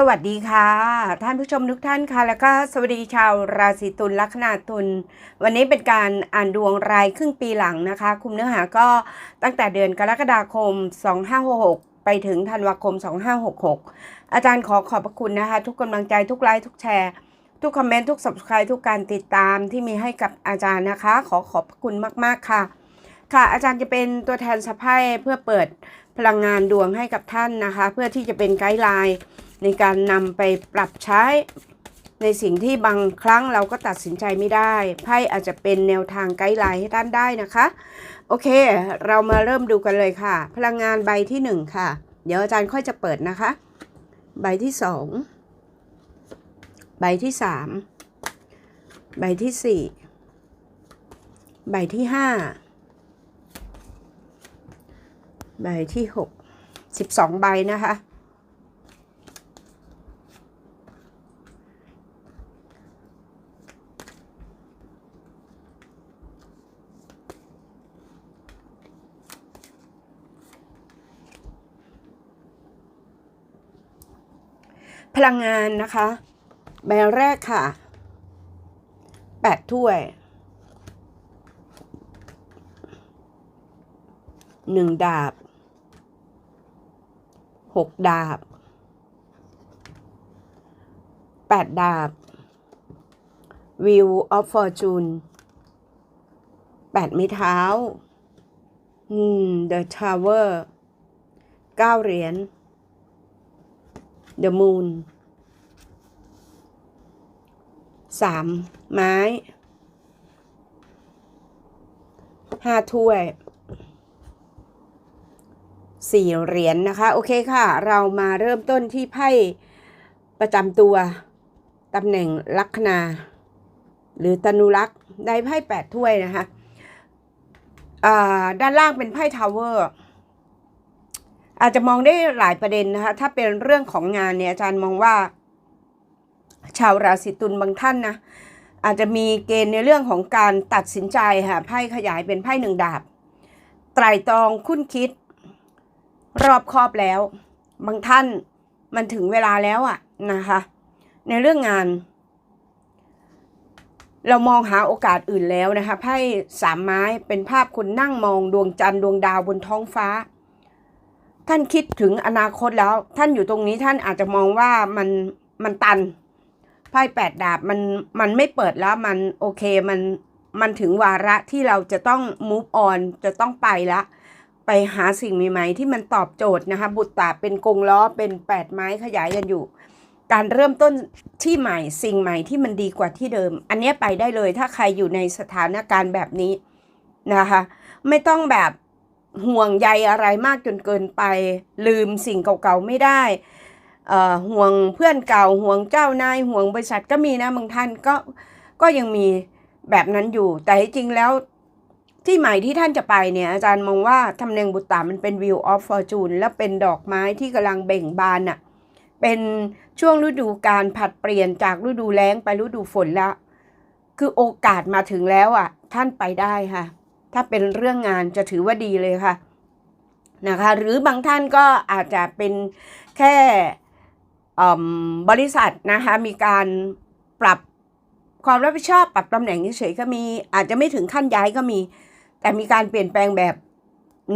สวัสดีค่ะ ท่านผู้ชมทุกท่านค่ะ แล้วก็สวัสดีชาวราศีตุลลัคนาตุลวันนี้เป็นการอ่านดวงรายครึ่งปีหลังนะคะ คุมเนื้อหาก็ตั้งแต่เดือนกรกฎาคม 2566 ไปถึงธันวาคม 2566 อาจารย์ขอขอบพระคุณนะคะ ทุกกำลังใจทุกไลค์ทุกแชร์ ทุกคอมเมนต์ทุก subscribe ทุกการติดตามที่มีให้กับอาจารย์นะคะ ขอขอบพระคุณมากๆค่ะ ค่ะ อาจารย์จะเป็นตัวแทนสะพายเพื่อเปิดพลังงานดวงให้กับท่านนะคะ เพื่อที่จะเป็นไกด์ไลน์ ในการนำไปปรับใช้ในสิ่งที่บางครั้งเราก็ตัดสินใจไม่ได้ ไพ่อาจจะเป็นแนวทางไกด์ไลน์ให้ท่านได้นะคะ โอเค เรามาเริ่มดูกันเลยค่ะ พลังงานใบที่หนึ่งค่ะ เดี๋ยวอาจารย์ค่อยจะเปิดนะคะ ใบที่สองใบที่สามใบที่สี่ใบที่ห้าใบที่หกสิบสองใบนะคะ พลังงานนะคะ ใบแรกค่ะแปดถ้วยหนึ่งดาบหกดาบแปดดาบ Wheel of Fortune แปดไม้เท้า อืม The Tower เก้าเหรียญ The Moon สามไม้ห้าถ้วยสี่เหรียญนนะคะ โอเคค่ะ เรามาเริ่มต้นที่ไพ่ประจำตัวตำแหน่งลัคนา หรือตนุลักษ์ได้ไพ่แปดถ้วยนะคะด้านล่างเป็นไพ่ทาวเวอร์ อาจจะมองได้หลายประเด็นนะคะ ถ้าเป็นเรื่องของงานเนี่ยอาจารย์มองว่า ชาวราศีตุลบางท่านนะอาจจะมีเกณฑ์ในเรื่องของการตัดสินใจค่ะไพ่ขยายเป็นไพ่หนึ่งดาบ ไตรตรองคุ้นคิด รอบครอบแล้ว บางท่านมันถึงเวลาแล้วอะนะคะ ในเรื่องงาน เรามองหาโอกาสอื่นแล้วนะคะไพ่สามไม้เป็นภาพคนนั่งมองดวงจันทร์ดวงดาวบนท้องฟ้า ท่านคิดถึงอนาคตแล้ว ท่านอยู่ตรงนี้ท่านอาจจะมองว่ามันมันตันไพ่แปดดาบมันมันไม่เปิดแล้วมันโอเคมันมันถึงวาระที่เราจะต้อง move on จะต้องไปละ ไปหาสิ่งใหม่ๆที่มันตอบโจทย์นะคะ บุตรตาเป็นกงล้อเป็นแปดไม้ขยายกันอยู่ การเริ่มต้นที่ใหม่สิ่งใหม่ที่มันดีกว่าที่เดิม อันนี้ไปได้เลยถ้าใครอยู่ในสถานการณ์แบบนี้นะคะ ไม่ต้องแบบ ห่วงใยอะไรมากจนเกินไป ลืมสิ่งเก่าๆไม่ได้ห่วงเพื่อนเก่าห่วงเจ้านายห่วงบริษัทก็มีนะบางท่านก็ก็ยังมีแบบนั้นอยู่ แต่จริงแล้วที่ใหม่ที่ท่านจะไปเนี่ยอาจารย์มองว่าตำแหน่งบุตรตามันเป็น view of fortune และเป็นดอกไม้ที่กำลังเบ่งบานอะ่ะเป็นช่วงฤดูการผัดเปลี่ยนจากฤดูแล้งไปฤดูฝนแล้วคือโอกาสมาถึงแล้วอะ่ะ ท่านไปได้ค่ะ ถ้าเป็นเรื่องงานจะถือว่าดีเลยค่ะนะคะ หรือบางท่านก็อาจจะเป็นแค่บริษัทนะคะมีการปรับความรับผิดชอบปรับตำแหน่งเฉยๆก็มีอาจจะไม่ถึงขั้นย้ายก็มี แต่มีการเปลี่ยนแปลงแบบ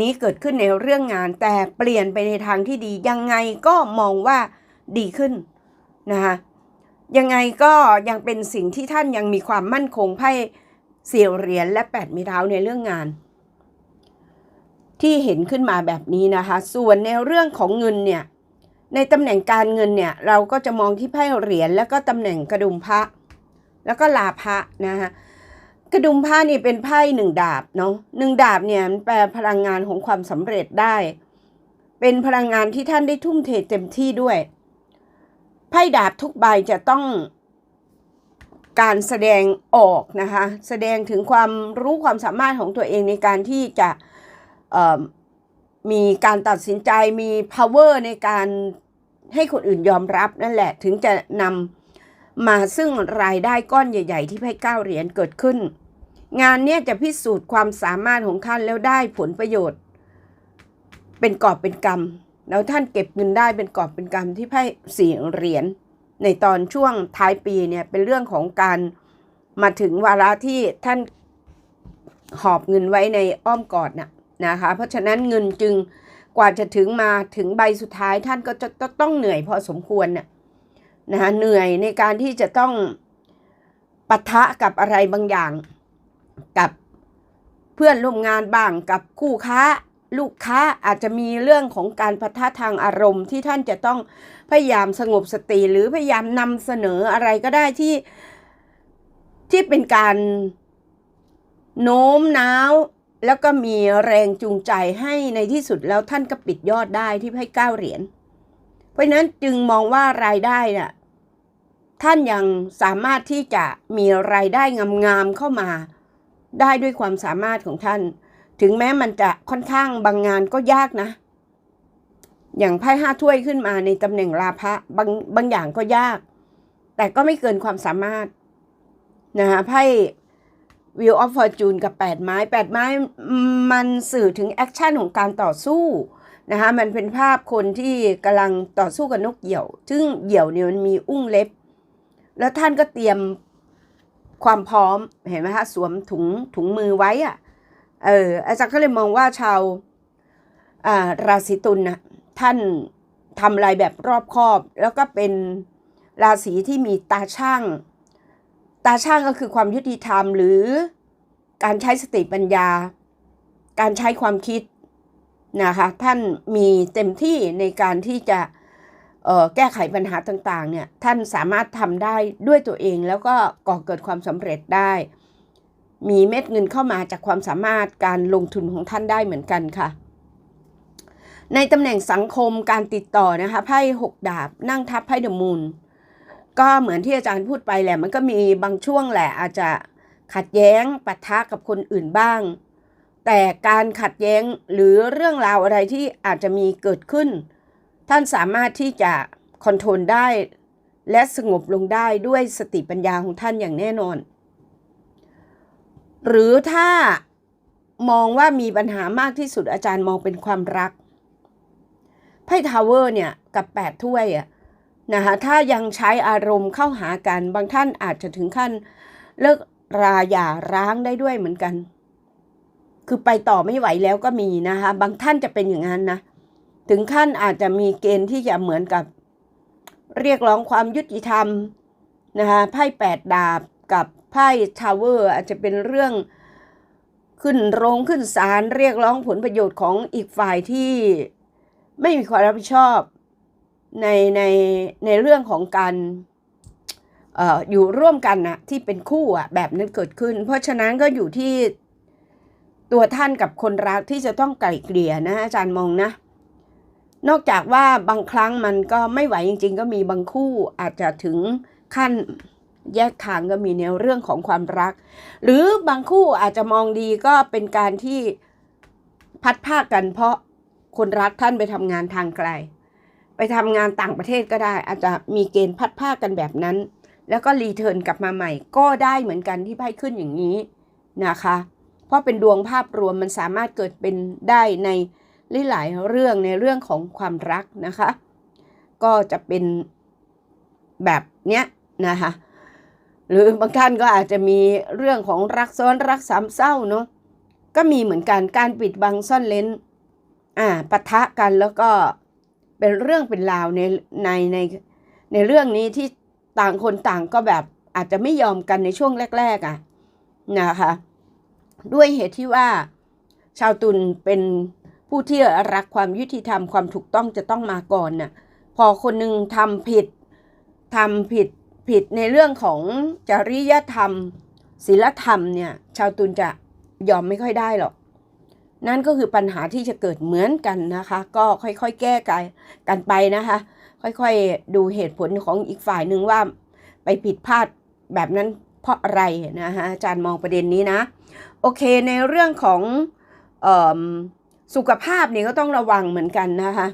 นี้เกิดขึ้นในเรื่องงาน แต่เปลี่ยนไปในทางที่ดียังไงก็มองว่าดีขึ้นนะคะยังไงก็ยังเป็นสิ่งที่ท่านยังมีความมั่นคงไพ่ สี่ยเหรียญและแปดมีเท้าในเรื่องงาน ที่เห็นขึ้นมาแบบนี้นะคะ ส่วนในเรื่องของเงินเนี่ยในตำแหน่งการเงินเนี่ยเราก็จะมองที่ไพ่เหรียญแล้วก็ตำแหน่งกระดุมพระแล้วก็ลาพระนะคะกระดุมผ้านี่เป็นไพ่หนึ่งดาบเนาะหนึ่งดาบเนี่ยมันแปลพลังงานของความสำเร็จได้ เป็นพลังงานที่ท่านได้ทุ่มเทเต็มที่ด้วย ไพ่ดาบทุกใบจะต้อง การแสดงออกนะคะ แสดงถึงความรู้ความสามารถของตัวเองในการที่จะมีการตัดสินใจมี power ในการให้คนอื่นยอมรับนั่นแหละถึงจะนำมาซึ่งรายได้ก้อนใหญ่ ๆ ที่ไพ่เก้าเหรียญเกิดขึ้น งานนี้จะพิสูจน์ความสามารถของท่านแล้วได้ผลประโยชน์ เป็นกอบเป็นกรรม แล้วท่านเก็บเงินได้เป็นกอบเป็นกำที่ไพ่สี่เหรียญ ในตอนช่วงท้ายปีเนี่ยเป็นเรื่องของการมาถึงวาระที่ท่านหอบเงินไว้ในอ้อมกอดน่ะนะคะ เพราะฉะนั้นเงินจึงกว่าจะถึงมาถึงใบสุดท้ายท่านก็จะต้องเหนื่อยพอสมควรน่ะนะคะเหนื่อยในการที่จะต้องปะทะกับอะไรบางอย่างกับเพื่อนร่วมงานบ้างกับคู่ค้า ลูกค้าอาจจะมีเรื่องของการปะทะทางอารมณ์ที่ท่านจะต้องพยายามสงบสติหรือพยายามนำเสนออะไรก็ได้ที่ที่เป็นการโน้มน้าวแล้วก็มีแรงจูงใจให้ในที่สุดแล้วท่านก็ปิดยอดได้ที่ให้เก้าเหรียญ เพราะนั้นจึงมองว่ารายได้น่ะท่านยังสามารถที่จะมีรายได้งามๆเข้ามา ได้ด้วยความสามารถของท่าน ถึงแม้มันจะค่อนข้างบางงานก็ยากนะ อย่างไพ่ห้าถ้วยขึ้นมาในตำแหน่งราพะบางบางอย่างก็ยาก แต่ก็ไม่เกินความสามารถนะคะไพ่ Wheel of Fortune กับ 8 ไม้ 8 ไม้มันสื่อถึงแอคชั่นของการต่อสู้นะคะมันเป็นภาพคนที่กำลังต่อสู้กับนกเหยี่ยว ซึ่งเหยี่ยวเนี่ยมันมีอุ้งเล็บ แล้วท่านก็เตรียมความพร้อมเห็นไหมคะสวมถุงถุงมือไว้อะ เอออาจารย์ก็เลยมองว่าชาวาราศีตุลนะท่านทำอะไรแบบรอบคอบ แล้วก็เป็นราศีที่มีตาช่าง ตาช่างก็คือความยุติธรรม หรือการใช้สติปัญญา การใช้ความคิดนะคะท่านมีเต็มที่ในการที่จะแก้ไขปัญหาต่างๆเนี่ยท่านสามารถทำได้ด้วยตัวเองแล้วก็ก่อเกิดความสำเร็จได้ มีเม็ดเงินเข้ามาจากความสามารถการลงทุนของท่านได้เหมือนกันค่ะ ในตำแหน่งสังคมการติดต่อนะคะไพ่หกดาบนั่งทับไพ่เดมูนก็เหมือนที่อาจารย์พูดไปแหละ มันก็มีบางช่วงแหละอาจจะขัดแย้งปะทะกับคนอื่นบ้าง แต่การขัดแย้งหรือเรื่องราวอะไรที่อาจจะมีเกิดขึ้น ท่านสามารถที่จะคอนโทรลได้ และสงบลงได้ด้วยสติปัญญาของท่านอย่างแน่นอน หรือถ้ามองว่ามีปัญหามากที่สุดอาจารย์มองเป็นความรักไพ่ทาวเวอร์เนี่ยกับแปดถ้วยอะนะคะถ้ายังใช้อารมณ์เข้าหากัน บางท่านอาจจะถึงขั้นเลิกราหย่าร้างได้ด้วยเหมือนกัน คือไปต่อไม่ไหวแล้วก็มีนะคะบางท่านจะเป็นอย่างนั้นนะ ถึงขั้นอาจจะมีเกณฑ์ที่จะเหมือนกับ เรียกร้องความยุติธรรมนะคะไพ่แปดดาบกับ ไพ่ทาวเวอร์อาจจะเป็นเรื่องขึ้นโรงขึ้นศาลเรียกร้องผลประโยชน์ของอีกฝ่ายที่ไม่มีความรับผิดชอบในในในเรื่องของการอออยู่ร่วมกันนะที่เป็นคู่อะแบบนั้นเกิดขึ้น เพราะฉะนั้นก็อยู่ที่ตัวท่านกับคนรักที่จะต้องไกล่เกลี่ยนะอาจารย์มองนะ นอกจากว่าบางครั้งมันก็ไม่ไหวจริง ๆ ก็มีบางคู่อาจจะถึงขั้น แยกทางก็มีในเรื่องของความรัก หรือบางคู่อาจจะมองดีก็เป็นการที่พัดภาคกัน เพราะคนรักท่านไปทำงานทางไกล ไปทำงานต่างประเทศก็ได้ อาจจะมีเกณฑ์พัดภาคกันแบบนั้น แล้วก็รีเทิร์นกลับมาใหม่ ก็ได้เหมือนกันที่ไพ่ขึ้นอย่างนี้นะคะ เพราะเป็นดวงภาพรวมมันสามารถเกิดเป็นได้ในหลายเรื่องในเรื่องของความรักนะคะ ก็จะเป็นแบบเนี้ยนะคะ หรือบางท่านก็อาจจะมีเรื่องของรักซ้อนรักสามเศร้าเนาะก็มีเหมือนกันการปิดบังซ่อนเลนอ่าปะทะกันแล้วก็เป็นเรื่องเป็นราวในในในในเรื่องนี้ที่ต่างคนต่างก็แบบอาจจะไม่ยอมกันในช่วงแรก ๆอะนะคะด้วยเหตุที่ว่าชาวตุลเป็นผู้ที่รักความยุติธรรมความถูกต้องจะต้องมาก่อนน่ะพอคนหนึ่งทำผิดทำผิด ผิดในเรื่องของจริยธรรมศีลธรรมเนี่ยชาวตุลจะยอมไม่ค่อยได้หรอก นั่นก็คือปัญหาที่จะเกิดเหมือนกันนะคะ ก็ค่อยๆแก้กันกันไปนะคะ ค่อยๆดูเหตุผลของอีกฝ่ายหนึ่งว่า ไปผิดพลาดแบบนั้นเพราะอะไรนะคะอาจารย์มองประเด็นนี้นะ โอเคในเรื่องของออสุขภาพเนี่ยก็ต้องระวังเหมือนกันนะคะ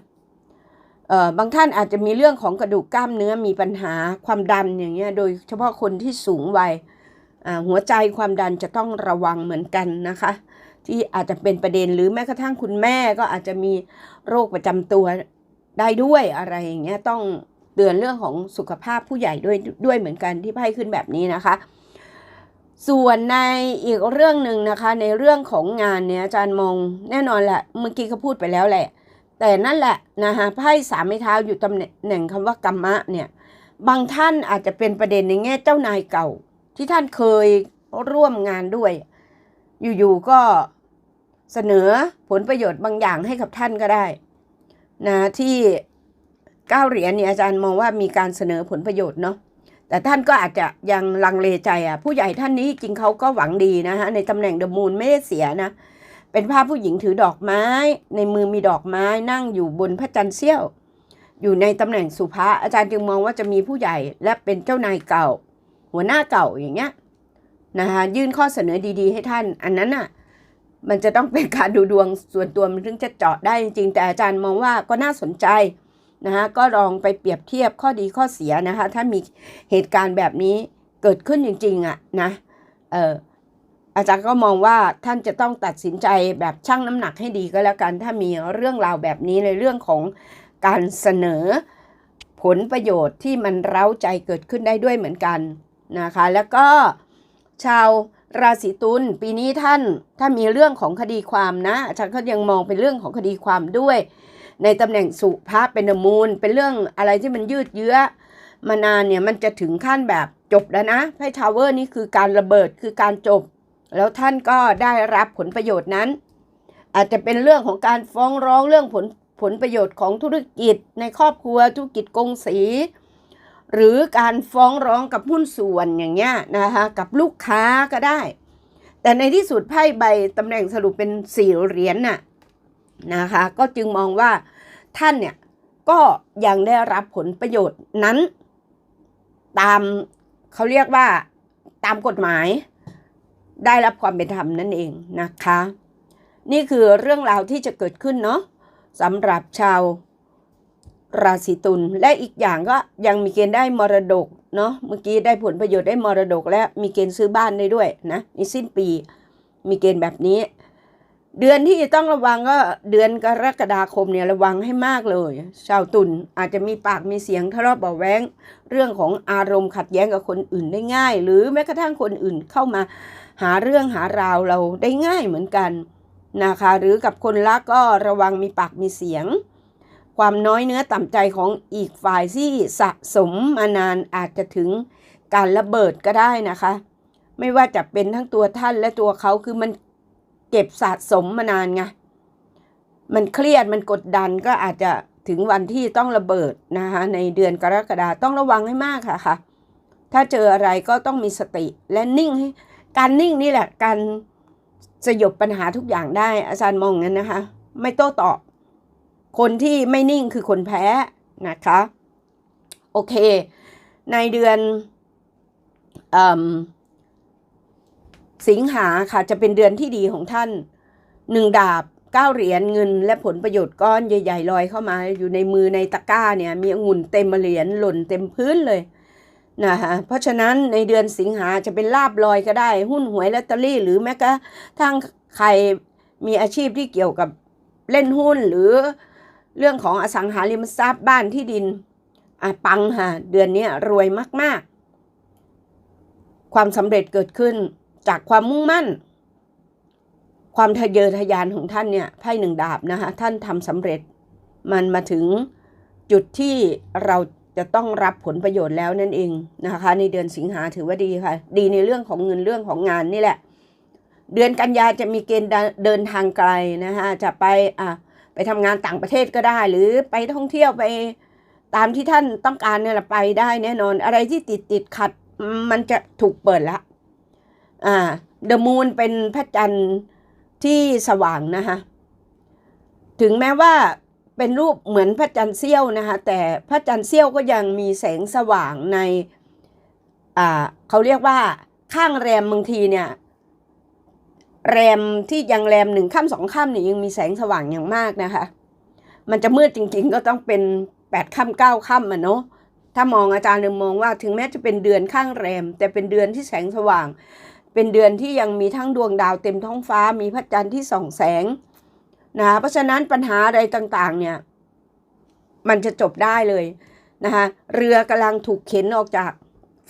บางท่านอาจจะมีเรื่องของกระดูกกล้ามเนื้อมีปัญหาความดันอย่างเงี้ยโดยเฉพาะคนที่สูงวัยหัวใจความดันจะต้องระวังเหมือนกันนะคะ ที่อาจจะเป็นประเด็นหรือแม้กระทั่งคุณแม่ก็อาจจะมีโรคประจำตัวได้ด้วยอะไรอย่างเงี้ยต้องเตือนเรื่องของสุขภาพผู้ใหญ่ด้วยด้วยเหมือนกันที่ไพ่ขึ้นแบบนี้นะคะ ส่วนในอีกเรื่องหนึ่งนะคะ ในเรื่องของงานเนี่ยอาจารย์มองแน่นอนแหละเมื่อกี้เขาพูดไปแล้วแหละ แต่นั่นแหละนะคะไพ่สามไม้เท้าอยู่ตำแหน่งคำว่ากรรมะเนี่ยบางท่านอาจจะเป็นประเด็นในแง่เจ้านายเก่า ที่ท่านเคยร่วมงานด้วย อยู่ๆก็เสนอผลประโยชน์บางอย่างให้กับท่านก็ได้นะที่เก้าเหรียญเนี่ยอาจารย์มองว่ามีการเสนอผลประโยชน์เนาะแต่ท่านก็อาจจะยังลังเลใจอะผู้ใหญ่ท่านนี้จริงเขาก็หวังดีนะฮะในตำแหน่งเดอะมูนไม่ได้เสียนะ เป็นภาพผู้หญิงถือดอกไม้ ในมือมีดอกไม้นั่งอยู่บนพระจันทร์เสี้ยว อยู่ในตำแหน่งสุภาอาจารย์จึงมองว่าจะมีผู้ใหญ่และเป็นเจ้านายเก่า หัวหน้าเก่าอย่างเงี้ยนะคะยื่นข้อเสนอดีๆ ให้ท่าน อันนั้นอะมันจะต้องเป็นการดูดวงส่วนตัวมันถึงจะเจาะได้จริงแต่อาจารย์มองว่าก็น่าสนใจนะคะก็ลองไปเปรียบเทียบข้อดีข้อเสียนะคะถ้ามีเหตุการณ์แบบนี้เกิดขึ้นจริงๆอะนะเออ อาจารย์ก็มองว่าท่านจะต้องตัดสินใจแบบชั่งน้ำหนักให้ดีก็แล้วกัน ถ้ามีเรื่องราวแบบนี้ในเรื่องของการเสนอผลประโยชน์ที่มันเร้าใจเกิดขึ้นได้ด้วยเหมือนกันนะคะ แล้วก็ชาวราศีตุลปีนี้ท่านถ้ามีเรื่องของคดีความนะอาจารย์ก็ยังมองเป็นเรื่องของคดีความด้วย ในตำแหน่งสุภาพเป็นมูล เป็นเรื่องอะไรที่มันยืดเยื้อมานานเนี่ยมันจะถึงขั้นแบบจบแล้วนะไพ่ทาวเวอร์นี่คือการระเบิดคือการจบ แล้วท่านก็ได้รับผลประโยชน์นั้น อาจจะเป็นเรื่องของการฟ้องร้องเรื่องผลผลประโยชน์ของธุรกิจในครอบครัวธุรกิจกงสี หรือการฟ้องร้องกับหุ้นส่วนอย่างเงี้ยนะคะกับลูกค้าก็ได้ แต่ในที่สุดไพ่ใบตำแหน่งสรุปเป็นสี่เหรียญน่ะนะคะก็จึงมองว่าท่านเนี่ยก็ยังได้รับผลประโยชน์นั้น ตามเขาเรียกว่าตามกฎหมาย ได้รับความเป็นธรรมนั่นเองนะคะ นี่คือเรื่องราวที่จะเกิดขึ้นเนาะสำหรับชาวราศีตุลและอีกอย่างก็ยังมีเกณฑ์ได้มรดกเนาะเมื่อกี้ได้ผลประโยชน์ได้มรดก และมีเกณฑ์ซื้อบ้านได้ด้วยนะในสิ้นปี มีเกณฑ์แบบนี้ เดือนที่ต้องระวังก็เดือนกรกฎาคมเนี่ยระวังให้มากเลย ชาวตุลอาจจะมีปากมีเสียงทะเลาะเบาแวงเรื่องของอารมณ์ขัดแย้งกับคนอื่นได้ง่าย หรือแม้กระทั่งคนอื่นเข้ามาหาเรื่องหาราวเราได้ง่ายเหมือนกันนะคะหรือกับคนรักก็ระวังมีปากมีเสียง ความน้อยเนื้อต่ำใจของอีกฝ่ายที่สะสมมานานอาจจะถึงการระเบิดก็ได้นะคะ ไม่ว่าจะเป็นทั้งตัวท่านและตัวเขาคือมัน ก็บสะสมมานานไง มันเครียดมันกดดันก็อาจจะถึงวันที่ต้องระเบิดนะคะในเดือนกรกฎาต้องระวังให้มากค่ะค่ะ ถ้าเจออะไรก็ต้องมีสติและนิ่งให้การนิ่งนี่แหละ การสยบปัญหาทุกอย่างได้ อาจารย์มองงั้นนะคะ ไม่โต้ตอบ คนที่ไม่นิ่งคือคนแพ้นะคะ โอเค ในเดือนอ สิงหาค่ะจะเป็นเดือนที่ดีของท่านหนึ่งดาบเก้าเหรียญเงิน และผลประโยชน์ก้อนใหญ่ๆลอยเข้ามา อยู่ในมือในตะกร้าเนี่ย มีองุ่นเต็มเหรียญหล่นเต็มพื้นเลยนะคะเพราะฉะนั้นในเดือนสิงหาจะเป็นลาบลอยก็ได้ หุ้นหวยลอตเตอรี่ หรือแม้กระทั่งใครมีอาชีพที่เกี่ยวกับเล่นหุ้นหรือเรื่องของอสังหาริมทรัพย์บ้านที่ดินอะปังค่ะเดือนนี้รวยมากๆ ความสำเร็จเกิดขึ้น จากความมุ่งมั่น ความทะเยอทะยานของท่านเนี่ยไพ่หนึ่งดาบนะคะท่านทำสำเร็จ มันมาถึงจุดที่เราจะต้องรับผลประโยชน์แล้วนั่นเองนะคะ ในเดือนสิงหาถือว่าดีค่ะ ดีในเรื่องของเงินเรื่องของงานนี่แหละ เดือนกันยาจะมีเกณฑ์เดินทางไกลนะคะจะไปอะไปทำงานต่างประเทศก็ได้ หรือไปท่องเที่ยวไปตามที่ท่านต้องการเนี่ยไปได้แน่นอนอะไรที่ติดติดขัดมันจะถูกเปิดละ อ่าเดอะมูนเป็นพระจันทร์ที่สว่างนะคะถึงแม้ว่าเป็นรูปเหมือนพระจันทร์เสี้ยวนะคะแต่พระจันทร์เสี้ยวก็ยังมีแสงสว่างในอ่าเขาเรียกว่าข้างแรมบางทีเนี่ยแรมที่ยังแรมหนึ่งค่ำสองค่ำเนี่ยยังมีแสงสว่างอย่างมากนะคะ มันจะมืดจริงๆ ก็ต้องเป็นแปดค่ำเก้าค่ำอะเนาะถ้ามองอาจารย์เลยมองว่าถึงแม้จะเป็นเดือนข้างแรม แต่เป็นเดือนที่แสงสว่าง เป็นเดือนที่ยังมีทั้งดวงดาวเต็มท้องฟ้ามีพระจันทร์ที่ส่องแสงนะเพราะฉะนั้นปัญหาอะไรต่างๆเนี่ยมันจะจบได้เลยนะคะเรือกำลังถูกเข็นออกจาก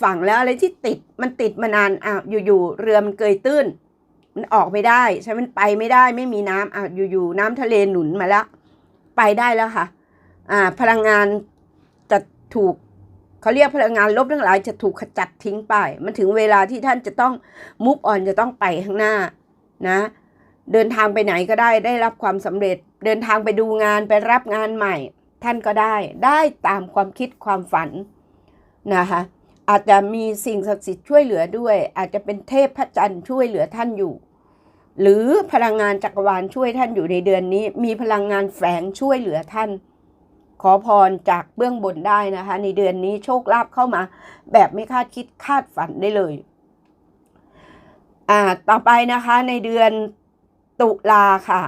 ฝั่งแล้วอะไรที่ติดมันติดมานานอะอยู่ๆเรือมันเกยตื้น มันออกไม่ได้ใช่มันไปไม่ได้ไม่มีน้ำอะอยู่ๆน้ำทะเลหนุนมาแล้ว ไปได้แล้วค่ะอ่าพลังงานจะถูก เขาเรียกพลังงานลบทั้งหลายจะถูกขจัดทิ้งไป มันถึงเวลาที่ท่านจะต้องมุฟออนจะต้องไปข้างหน้านะ เดินทางไปไหนก็ได้ได้รับความสำเร็จ เดินทางไปดูงานไปรับงานใหม่ ท่านก็ได้ได้ตามความคิดความฝันนะคะอาจจะมีสิ่งศักดิ์สิทธิ์ช่วยเหลือด้วย อาจจะเป็นเทพพระจันทร์ช่วยเหลือท่านอยู่ หรือพลังงานจักรวาลช่วยท่านอยู่ในเดือนนี้ มีพลังงานแฝงช่วยเหลือท่าน ขอพรจากเบื้องบนได้นะคะ ในเดือนนี้โชคลาภเข้ามา แบบไม่คาดคิดคาดฝันได้เลย อ่าต่อไปนะคะในเดือนตุลาค่ะ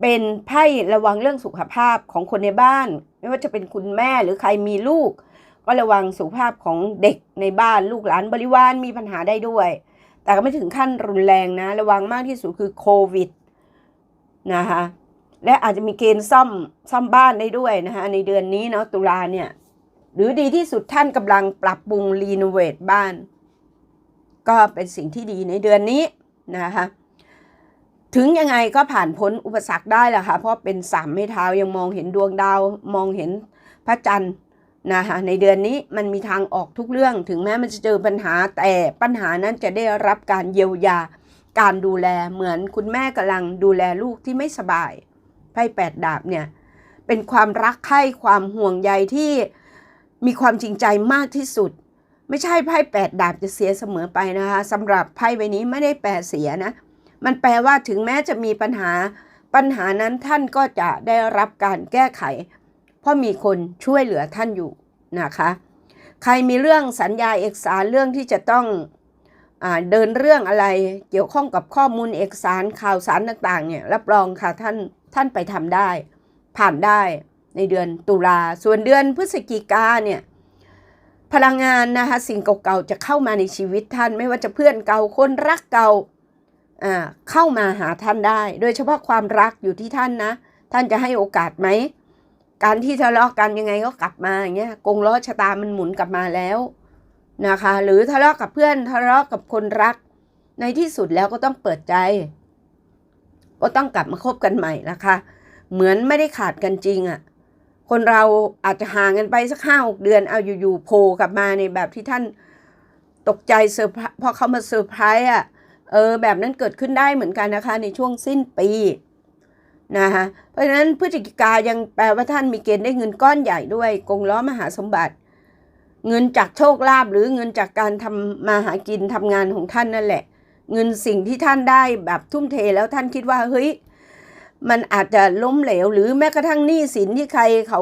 เป็นไพ่ระวังเรื่องสุขภาพของคนในบ้าน ไม่ว่าจะเป็นคุณแม่หรือใครมีลูก ก็ระวังสุขภาพของเด็กในบ้านลูกหลานบริวารมีปัญหาได้ด้วย แต่ก็ไม่ถึงขั้นรุนแรงนะ ระวังมากที่สุดคือโควิดนะคะ และอาจจะมีเกณฑ์ซ่อมซ่อมบ้านได้ด้วยนะคะในเดือนนี้เนาะตุลาเนี่ย หรือดีที่สุดท่านกำลังปรับปรุงรีโนเวทบ้าน ก็เป็นสิ่งที่ดีในเดือนนี้นะคะถึงยังไงก็ผ่านพ้นอุปสรรคได้แหละค่ะเพราะเป็นสามไม้เท้ายังมองเห็นดวงดาวมองเห็นพระจันทร์นะคะในเดือนนี้มันมีทางออกทุกเรื่องถึงแม้มันจะเจอปัญหาแต่ปัญหานั้นจะได้รับการเยียวยา การดูแลเหมือนคุณแม่กำลังดูแลลูกที่ไม่สบาย ไพ่แปดดาบเนี่ยเป็นความรักใคร่ความห่วงใยที่มีความจริงใจมากที่สุด ไม่ใช่ไพ่แปดดาบจะเสียเสมอไปนะคะสำหรับไพ่ใบนี้ไม่ได้แปลเสียนะ มันแปลว่าถึงแม้จะมีปัญหา ปัญหานั้นท่านก็จะได้รับการแก้ไข เพราะมีคนช่วยเหลือท่านอยู่นะคะ ใครมีเรื่องสัญญาเอกสารเรื่องที่จะต้องอเดินเรื่องอะไรเกี่ยวข้องกับข้อมูลเอกสารข่าวสารต่างๆเนี่ยรับรองค่ะท่าน ท่านไปทำได้ ผ่านได้ในเดือนตุลา ส่วนเดือนพฤศจิกาเนี่ยพลังงานนะคะสิ่งเก่าๆจะเข้ามาในชีวิตท่าน ไม่ว่าจะเพื่อนเก่าคนรักเก่าอ่าเข้ามาหาท่านได้ โดยเฉพาะความรักอยู่ที่ท่านนะ ท่านจะให้โอกาสไหม การที่ทะเลาะกันยังไงก็กลับมาอย่างเงี้ยกงล้อชะตามันหมุนกลับมาแล้วนะคะ หรือทะเลาะกับเพื่อนทะเลาะกับคนรัก ในที่สุดแล้วก็ต้องเปิดใจ ก็ต้องกลับมาคบกันใหม่นะคะเหมือนไม่ได้ขาดกันจริงอะ่ะ คนเราอาจจะห่างกันไปสักห้าหกเดือนเอาอยู่ๆโผล่กลับมาในแบบที่ท่านตกใจเซอร์ไพรส์พอเขามาเซอร์ไพรส์อะเออแบบนั้นเกิดขึ้นได้เหมือนกันนะคะในช่วงสิ้นปีนะคะเพราะฉะนั้นพฤศจิกายังแปลว่าท่านมีเกณฑ์ได้เงินก้อนใหญ่ด้วยกงล้อมหาสมบัติ เงินจากโชคลาภหรือเงินจากการทำมาหากินทำงานของท่านนั่นแหละ เงินสิ่งที่ท่านได้แบบทุ่มเทแล้วท่านคิดว่าเฮ้ยมันอาจจะล้มเหลว หรือแม้กระทั่งหนี้สินที่ใครเขา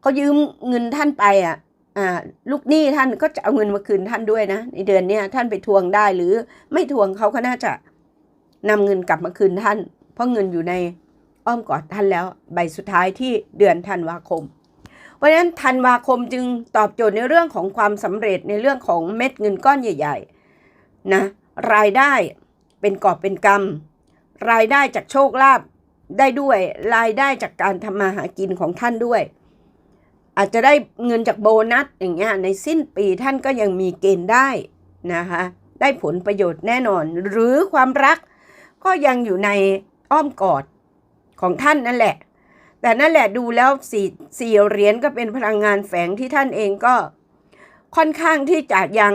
เขายืมเงินท่านไปอะอ่าลูกหนี้ท่านก็จะเอาเงินมาคืนท่านด้วยนะ ในเดือนเนี้ยท่านไปทวงได้หรือไม่ทวงเขาก็น่าจะนำเงินกลับมาคืนท่าน เพราะเงินอยู่ในอ้อมกอดท่านแล้ว ใบสุดท้ายที่เดือนธันวาคม เพราะฉะนั้นธันวาคมจึงตอบโจทย์ในเรื่องของความสำเร็จในเรื่องของเม็ดเงินก้อนใหญ่ ๆ นะ รายได้เป็นกอบเป็นกำรม รายได้จากโชคลาภได้ด้วย รายได้จากการทำมาหากินของท่านด้วย อาจจะได้เงินจากโบนัสอย่างเงี้ยในสิ้นปีท่านก็ยังมีเกณฑ์ได้นะคะได้ผลประโยชน์แน่นอน หรือความรักก็ยังอยู่ในอ้อมกอดของท่านนั่นแหละ แต่นั่นแหละดูแล้วสี่สี่เหรียญก็เป็นพลังงานแฝงที่ท่านเองก็ค่อนข้างที่จะยัง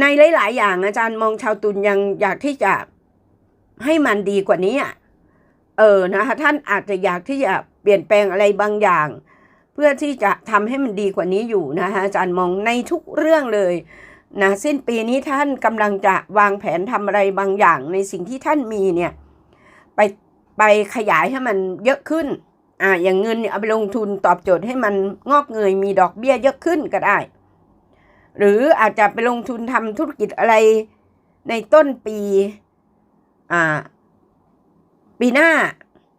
ในหลาย ๆ อย่างอาจารย์มองชาวตุลยังอยากที่จะให้มันดีกว่านี้เออนะคะท่านอาจจะอยากที่จะเปลี่ยนแปลงอะไรบางอย่าง เพื่อที่จะทำให้มันดีกว่านี้อยู่นะคะอาจารย์มองในทุกเรื่องเลยนะสิ้นปีนี้ท่านกำลังจะวางแผนทำอะไรบางอย่าง ในสิ่งที่ท่านมีเนี่ยไปไปขยายให้มันเยอะขึ้นอ่าอย่างเงินเนี่ยเอาไปลงทุนตอบโจทย์ให้มันงอกเงยมีดอกเบี้ยเยอะขึ้นก็ได้ หรืออาจจะไปลงทุนทำธุรกิจอะไรในต้นปี อ่า ปีหน้า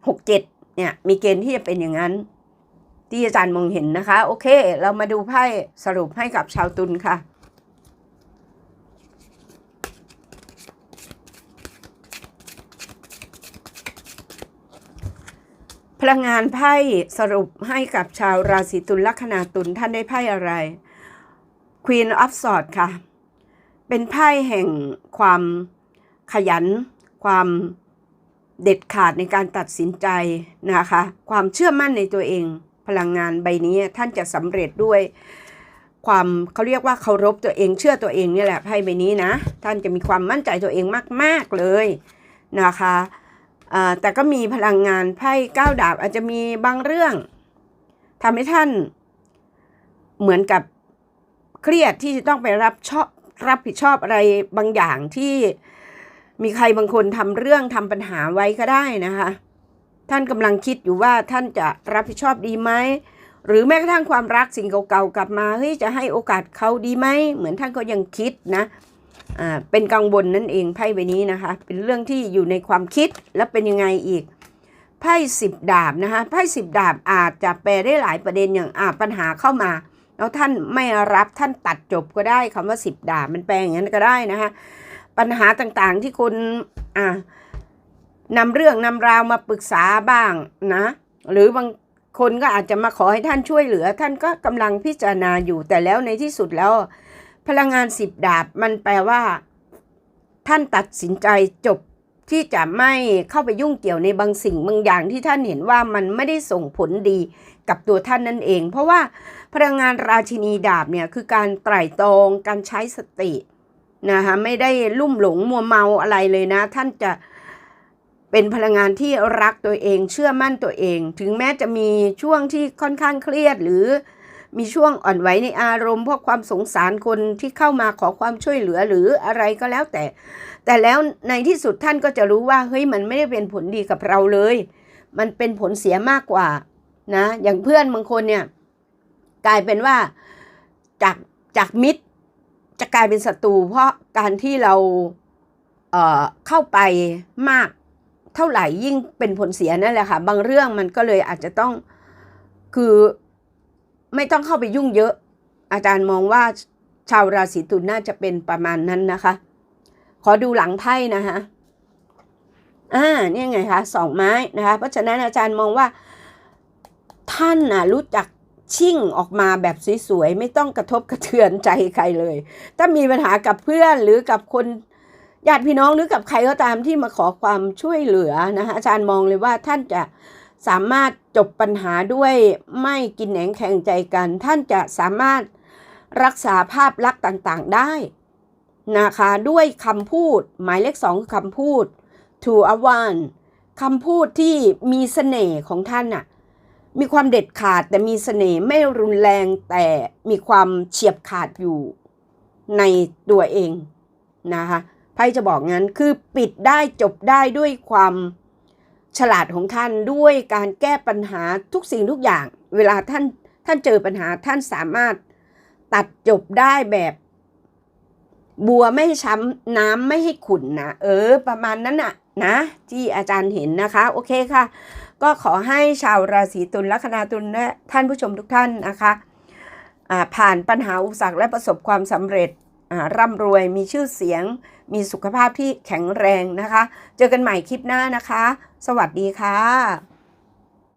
หกเจ็ดเนี่ย มีเกณฑ์ที่จะเป็นอย่างนั้น ที่อาจารย์มองเห็นนะคะ โอเค เรามาดูไพ่สรุปให้กับชาวตุลค่ะพพลังงานไพ่สรุปให้กับชาวราศีตุลลัคนาตุลท่านได้ไพ่อะไร Queen of Swords ค่ะ เป็นไพ่แห่งความขยัน ความเด็ดขาดในการตัดสินใจนะคะ ความเชื่อมั่นในตัวเอง พลังงานใบนี้ท่านจะสำเร็จด้วย ความเขาเรียกว่าเคารพตัวเองเชื่อตัวเองนี่แหละไพ่ใบนี้นะ ท่านจะมีความมั่นใจตัวเองมาก ๆเลยนะคะแต่ก็มีพลังงานไพ่ก้าวดาบอาจจะมีบางเรื่องทำให้ท่านเหมือนกับ เครียดที่จะต้องไปรับชอบรับผิดชอบอะไรบางอย่างที่มีใครบางคนทำเรื่องทำปัญหาไว้ก็ได้นะคะ ท่านกำลังคิดอยู่ว่าท่านจะรับผิดชอบดีไหมหรือแม้กระทั่งความรักสิ่งเก่าๆกลับมาเฮ้ยจะให้โอกาสเขาดีไหมเหมือนท่านก็ยังคิดนะอ่าเป็นกังวลนั่นเองไพ่ใบนี้นะคะ เป็นเรื่องที่อยู่ในความคิดแล้วเป็นยังไงอีกไพ่สิบดาบนะคะไพ่สิบดาบอาจจะแปลได้หลายประเด็นอย่างอ่าปัญหาเข้ามา แล้วท่านไม่รับท่านตัดจบก็ได้คำว่าสิบดาบมันแปลอย่างนั้นก็ได้นะคะปัญหาต่างๆที่คุณอ่านำเรื่องนำราวมาปรึกษาบ้างนะ หรือบางคนก็อาจจะมาขอให้ท่านช่วยเหลือ ท่านก็กำลังพิจารณาอยู่แต่แล้วในที่สุดแล้ว พลังงานสิบดาบมันแปลว่า ท่านตัดสินใจจบที่จะไม่เข้าไปยุ่งเกี่ยวในบางสิ่งบางอย่างที่ท่านเห็นว่ามันไม่ได้ส่งผลดี กับตัวท่านนั่นเอง เพราะว่าพลังงานราชินีดาบเนี่ยคือการไตร่ตรองการใช้สตินะคะไม่ได้ลุ่มหลงมัวเมาอะไรเลยนะ ท่านจะเป็นพลังงานที่รักตัวเองเชื่อมั่นตัวเอง ถึงแม้จะมีช่วงที่ค่อนข้างเครียดหรือมีช่วงอ่อนไหวในอารมณ์เพราะความสงสารคนที่เข้ามาขอความช่วยเหลือหรืออะไรก็แล้วแต่ แต่แล้วในที่สุดท่านก็จะรู้ว่าเฮ้ยมันไม่ได้เป็นผลดีกับเราเลย มันเป็นผลเสียมากกว่า นะอย่างเพื่อนบางคนเนี่ย กลายเป็นว่าจากจากมิตรจะกลายเป็นศัตรูเพราะการที่เราเเข้าไปมากเท่าไหร่ยิ่งเป็นผลเสียนั่นแหละค่ะ บางเรื่องมันก็เลยอาจจะต้องคือไม่ต้องเข้าไปยุ่งเยอะ อาจารย์มองว่าชาวราศีตุลน่าจะเป็นประมาณนั้นนะคะ ขอดูหลังไพ่นะคะอ่านี่ไงคะสองไม้นะคะ เพราะฉะนั้นอาจารย์มองว่า ท่านน่ะรู้จักชิ่งออกมาแบบสวยๆ ไม่ต้องกระทบกระเทือนใจใครเลย ถ้ามีปัญหากับเพื่อนหรือกับคนญาติพี่น้องหรือกับใครก็ตามที่มาขอความช่วยเหลือนะคะอาจารย์มองเลยว่าท่านจะสามารถจบปัญหาด้วยไม่กินแหนงแข่งใจกัน ท่านจะสามารถรักษาภาพลักษณ์ต่างๆได้นะคะด้วยคำพูดหมายเลขสองคือคำพูด to a one คำพูดที่มีเสน่ห์ของท่านน่ะ มีความเด็ดขาดแต่มีเสน่ห์ไม่รุนแรงแต่มีความเฉียบขาดอยู่ในตัวเองนะคะไพ่จะบอกงั้นคือปิดได้จบได้ด้วยความฉลาดของท่านด้วยการแก้ปัญหาทุกสิ่งทุกอย่าง เวลาท่านท่านเจอปัญหาท่านสามารถตัดจบได้แบบ บัวไม่ช้ำน้ำไม่ให้ขุ่นนะเออ ประมาณนั้นน่ะนะ ที่อาจารย์เห็นนะคะ โอเคค่ะ ก็ขอให้ชาวราศีตุลลัคนาตุลและท่านผู้ชมทุกท่านนะคะผ่านปัญหาอุปสรรคและประสบความสำเร็จร่ำรวยมีชื่อเสียง มีสุขภาพที่แข็งแรงนะคะ เจอกันใหม่คลิปหน้านะคะ สวัสดีค่ะ